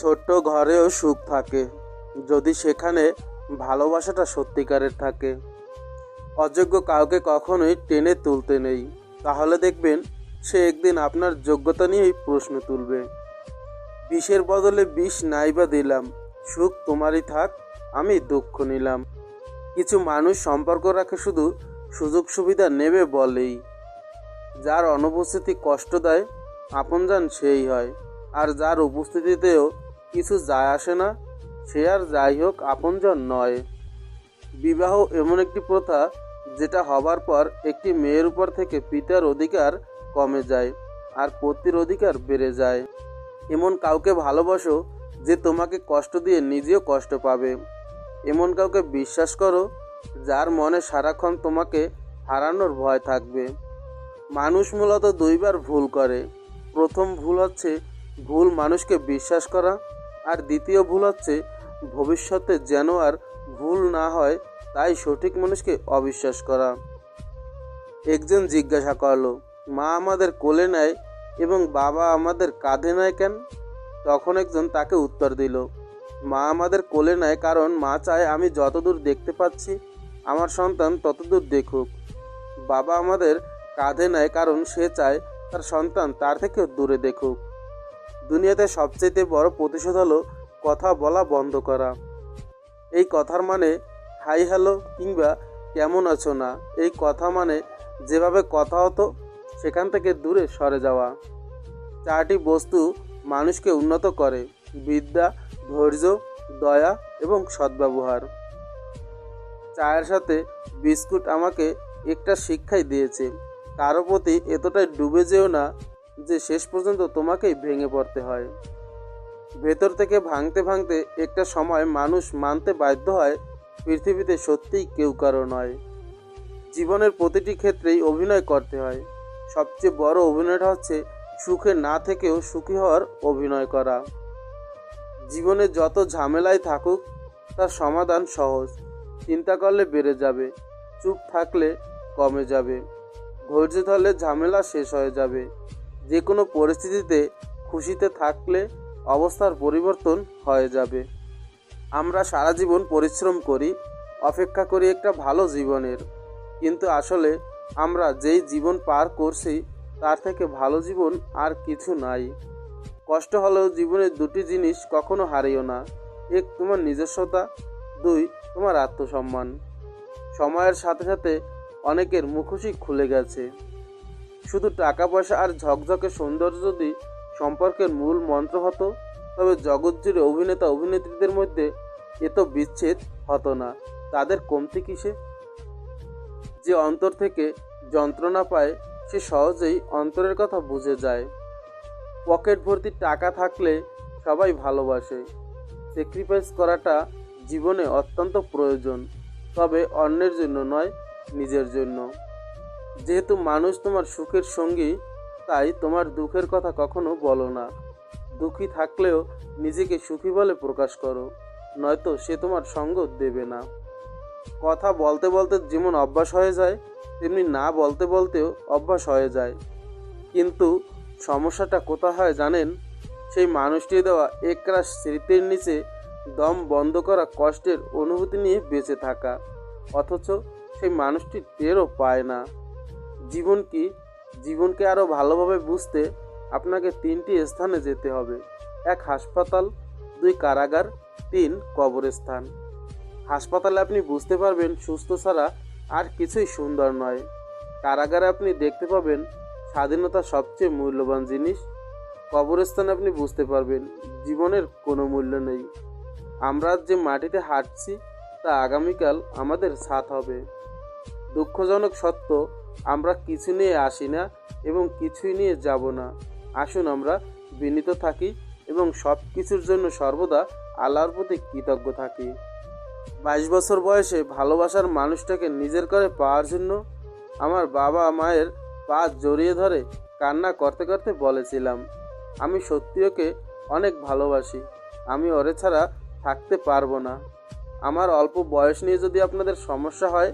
ছোট্ট ঘরেও সুখ থাকে, যদি সেখানে ভালোবাসাটা সত্যিকারের থাকে। অযোগ্য কাউকে কখনোই টেনে তুলতে নেই। তাহলে দেখবেন, সে একদিন আপনার যোগ্যতা নিয়েই প্রশ্ন তুলবে। বিষের বদলে বিষ নাই বা দিলাম, সুখ তোমারই থাক, আমি দুঃখ নিলাম। কিছু মানুষ সম্পর্ক রাখে শুধু সুযোগ সুবিধা নেবে বলেই। যার অনুপস্থিতি কষ্ট দেয়, আপনজন সেই হয়। আর যার উপস্থিতিতেও কিছু যায় আসে না, সে আর যাই হোক আপনজন নয়। বিবাহ এমন একটি প্রথা, যেটা হবার পর একটি মেয়ের উপর থেকে পিতার অধিকার কমে যায় আর পতির অধিকার বেড়ে যায়। এমন কাউকে ভালোবাসো যে তোমাকে কষ্ট দিয়ে নিজেও কষ্ট পাবে। এমন কাউকে বিশ্বাস করো, যার মনে সারাক্ষণ তোমাকে হারানোর ভয় থাকবে। মানুষ মূলত দুইবার ভুল করে। প্রথম ভুল হচ্ছে ভুল মানুষকে বিশ্বাস করা আর দ্বিতীয় ভুল হচ্ছে, ভবিষ্যতে যেন আর ভুল না হয়, তাই সঠিক মানুষকে অবিশ্বাস করা। একজন জিজ্ঞাসা করল, মা আমাদের কোলে নেয় এবং বাবা আমাদের কাঁধে নেয় কেন? তখন একজন তাকে উত্তর দিল, মা আমাদের কোলে নেয় কারণ মা চায় আমি যতদূর দেখতে পাচ্ছি, আমার সন্তান ততদূর দেখুক। বাবা আমাদের কাঁধে নেয় কারণ সে চায় তার সন্তান তার থেকে দূরে দেখুক। দুনিয়াতে সবচেয়ে বড় প্রতিশোধ হলো কথা বলা বন্ধ করা। এই কথার মানে হাই হ্যালো কিংবা কেমন আছো না, এই কথা মানে যেভাবে কথা হতো সেখান থেকে দূরে সরে যাওয়া। চারটি বস্তু মানুষকে উন্নত করে, বিদ্যা, ধৈর্য, দয়া এবং সদ্ব্যবহার। চায়ের সাথে বিস্কুট আমাকে একটা শিক্ষাই দিয়েছে, কারও প্রতি এতটাই ডুবে যেও না যে শেষ পর্যন্ত তোমাকেই ভেঙে পড়তে হয়। ভেতর থেকে ভাঙতে ভাঙতে একটা সময় মানুষ মানতে বাধ্য হয়, পৃথিবীতে সত্যিই কেউ কারও নয়। জীবনের প্রতিটি ক্ষেত্রেই অভিনয় করতে হয়। সবচেয়ে বড় অভিনয়টা হচ্ছে সুখে না থেকেও সুখী হওয়ার অভিনয় করা। জীবনে যত ঝামেলায় থাকুক, তার সমাধান সহজ। চিন্তা করলে বেড়ে যাবে, চুপ থাকলে কমে যাবে। ধৈর্য ধরলে ঝামেলা শেষ হয়ে যাবে। যে কোনো পরিস্থিতিতে খুশিতে থাকলে অবস্থার পরিবর্তন হয়ে যাবে। আমরা সারা জীবন পরিশ্রম করি, অপেক্ষা করি একটা ভালো জীবনের। কিন্তু আসলে আমরা যেই জীবন পার করছি, তার থেকে ভালো জীবন আর কিছু নাই। কষ্ট হলেও জীবনের দুটি জিনিস কখনো হারিও না। এক, তোমার নিজস্বতা। দুই, তোমার আত্মসম্মান। সময়ের সাথে সাথে অনেকের মুখোশই খুলে গেছে। শুধু টাকা পয়সা আর ঝকঝকে সৌন্দর্য যদি সম্পর্কের মূল মন্ত্র হতো, তবে জগৎ জুড়ে অভিনেতা অভিনেত্রীদের মধ্যে এত বিচ্ছেদ হতো না। তাদের কমতি কিসে? যে অন্তর থেকে যন্ত্রণা পায়, সে সহজেই অন্তরের কথা বুঝে যায়। পকেট ভর্তি টাকা থাকলে সবাই ভালোবাসে। স্যাক্রিফাইস করাটা জীবনে অত্যন্ত প্রয়োজন, তবে অন্যের জন্য নয়, নিজের জন্য। যেহেতু মানুষ তোমার সুখের সঙ্গী, তাই তোমার দুঃখের কথা কখনো বলো না। দুঃখী থাকলেও নিজেকে সুখী বলে প্রকাশ করো, নয়তো সে তোমার সঙ্গ দেবে না। কথা বলতে বলতে যেমন অভ্যাস হয়ে যায়, তেমনি না বলতে বলতেও অভ্যাস হয়ে যায়। কিন্তু সমস্যাটা কোথা হয় জানেন? সেই মানুষটি দেওয়া একরাশ স্মৃতির নিচে দম বন্ধ করা কষ্টের অনুভূতি নিয়ে বেঁচে থাকা। অথচ সেই মানুষটি টেরও পায় না। জীবন কি? জীবনকে আরও ভালোভাবে বুঝতে আপনাকে তিনটি স্থানে যেতে হবে। এক, হাসপাতাল। দুই, কারাগার। তিন, কবরস্থান। হাসপাতালে আপনি বুঝতে পারবেন সুস্থ ছাড়া আর কিছুই সুন্দর নয়। কারাগারে আপনি দেখতে পাবেন স্বাধীনতা সবচেয়ে মূল্যবান জিনিস। কবরস্থানে আপনি বুঝতে পারবেন জীবনের কোনো মূল্য নেই। আমরা যে মাটিতে হাঁটছি, তা আগামীকাল আমাদের সাথ হবে। দুঃখজনক সত্য আমরা কিছু নিয়ে আসি না এবং কিছুই নিয়ে যাব না। আসুন আমরা বিনীত থাকি এবং সব কিছুর জন্য সর্বদা আল্লাহর প্রতি কৃতজ্ঞ থাকি। বাইশ বছর বয়সে ভালোবাসার মানুষটাকে নিজের করে পাওয়ার জন্য আমার বাবা মায়ের পা জড়িয়ে ধরে কান্না করতে করতে বলেছিলাম, আমি সত্যি ওকে অনেক ভালোবাসি, আমি ওরে ছাড়া থাকতে পারব না। আমার অল্প বয়স নিয়ে যদি আপনাদের সমস্যা হয়,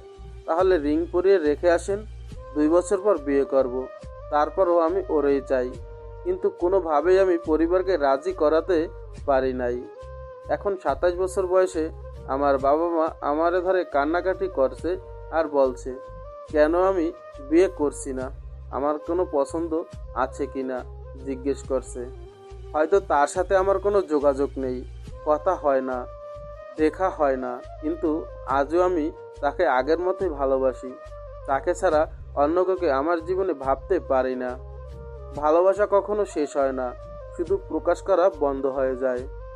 তাহলে রিং পরিয়ে রেখে আসেন। দুই বছর পর বিয়ে করব। তারপরও আমি ওরেই চাই। কিন্তু কোনোভাবেই আমি পরিবারকে রাজি করাতে পারি নাই। এখন সাতাশ বছর বয়সে আমার বাবা মা আমার ধরে কান্নাকাটি করছে আর বলছে, কেন আমি বিয়ে করছি না? আমার কোনো পছন্দ আছে কি না? জিজ্ঞেস করছে। হয়তো তার সাথে আমার কোনো যোগাযোগ নেই, কথা হয় না, দেখা হয় না। কিন্তু আজও আমি তাকে আগের মতোই ভালোবাসি। তাকে ছাড়া অন্য কাউকে আমার জীবনে ভাবতে পারি না। ভালোবাসা কখনো শেষ হয় না। শুধু প্রকাশ করা বন্ধ হয়ে যায়।